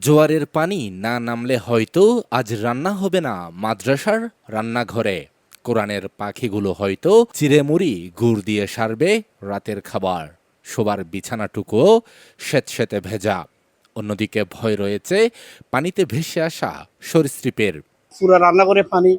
জোয়ারের পানি না নামলে হয়তো আজ রান্না হবে না মাদ্রাসার রান্নাঘরে। কোরআনের পাখিগুলো হয়তো চিড়েমুড়ি গুড় দিয়ে সারবে রাতের খাবার। শোবার বিছানাটুকুও স্যাঁতস্যাঁতে ভেজা। অন্যদিকে ভয় রয়েছে পানিতে ভেসে আসা সরীসৃপের। পুরো রান্না করে পানি।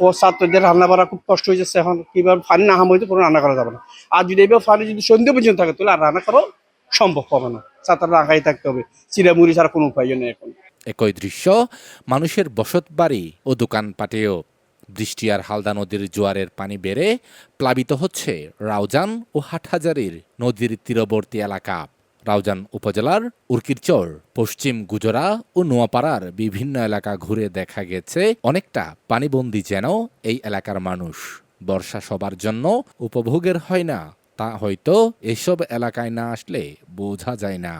ও ছাত্রদের রান্না করা খুব কষ্ট হয়ে যাচ্ছে এখন। কীভাবে পানি না হাম হইতে পুরো রান্না করা যাবে না। আর যদি এবার পানি যদি সন্ধ্যে পর্যন্ত থাকে, তাহলে আর রান্না করাও সম্ভব হবে না। ছাত্ররা রাখাই থাকতে হবে। চিড়ামুড়ি ছাড়া কোনো উপায় নেই এখন। একই দৃশ্য, মানুষের বসতবাড়ি ও দোকানপাটেও বৃষ্টি আর হালদা নদীর জোয়ারের পানি বেড়ে প্লাবিত হচ্ছে রাউজান ও হাটহাজারির নদীর তীরবর্তী এলাকা। রাউজান উপজেলার উর্কিরচর, পশ্চিম গুজরা ও নোয়াপাড়ার বিভিন্ন এলাকা ঘুরে দেখা গেছে অনেকটা পানিবন্দী যেন এই এলাকার মানুষ। বর্ষা সবার জন্য উপভোগের হয় না। তা হয়তো এসব এলাকায় না আসলে বোঝা যায় না।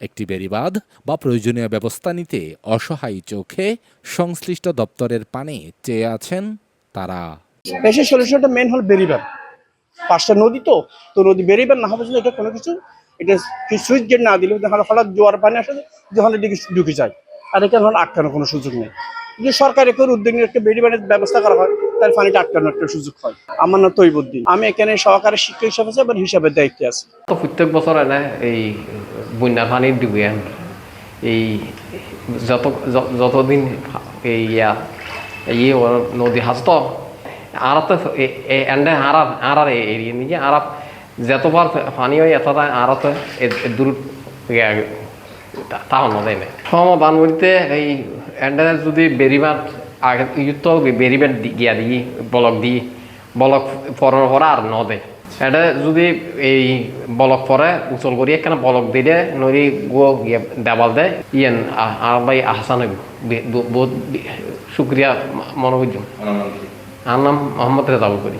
একটি বেড়িবাঁধ বা প্রয়োজনীয় ব্যবস্থা নিতে অসহায় চোখে সংশ্লিষ্ট দপ্তরের পানে চেয়ে আছেন তারা। বেশি সলিউশনটা মেন হল বেরিবার পাঁচটা নদী তো তো নদী বেরিবার না হবে এটা কোনো কিছু, এটা সুইচ গেট না দিলে তাহলে হঠাৎ জোয়ার পানি আসে, যখন এদিকে ঢুকে যায়। আর এখানে আটকানোর কোনো সুযোগ নেই। যদি সরকার একটু উদ্যোগ নিয়ে একটা বেরিবারের ব্যবস্থা করা হয়। তাহলে পানিটা আটকানোর একটা সুযোগ হয়। আমার নাম তৈবুদ্দিন আমি এখানে সহকারী শিক্ষক হিসাবে আছি আবার হিসাবের দায়িত্বে আছি। তো প্রত্যেক বছর এনে এই বন্যার পানি ডুবে এই যত যতদিন এই ইয়া, এই নদী হাসত আর তো এন্ডে আরার আরার এরিয়ে নিয়ে আর যতবার পানি হয় এত আরত দূর তাও নদেয় না। সম বানবরিতে এই এন্ডে যদি বেরিবার আগে ইউত বেরিবার গিয়া দিই বলক দিই বলক পরের পরে আর নদে এটা যদি এই বলক পরে উচল করি একখানে বলক দিলে নদী গো ইয়ে দেওয়াল দেয় ইয়েন আর ভাই আহসান হইব। বহুত শুক্রিয়া মনে করছিলাম আর নাম মোহাম্মদ রেজাউল করি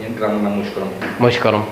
মস্করম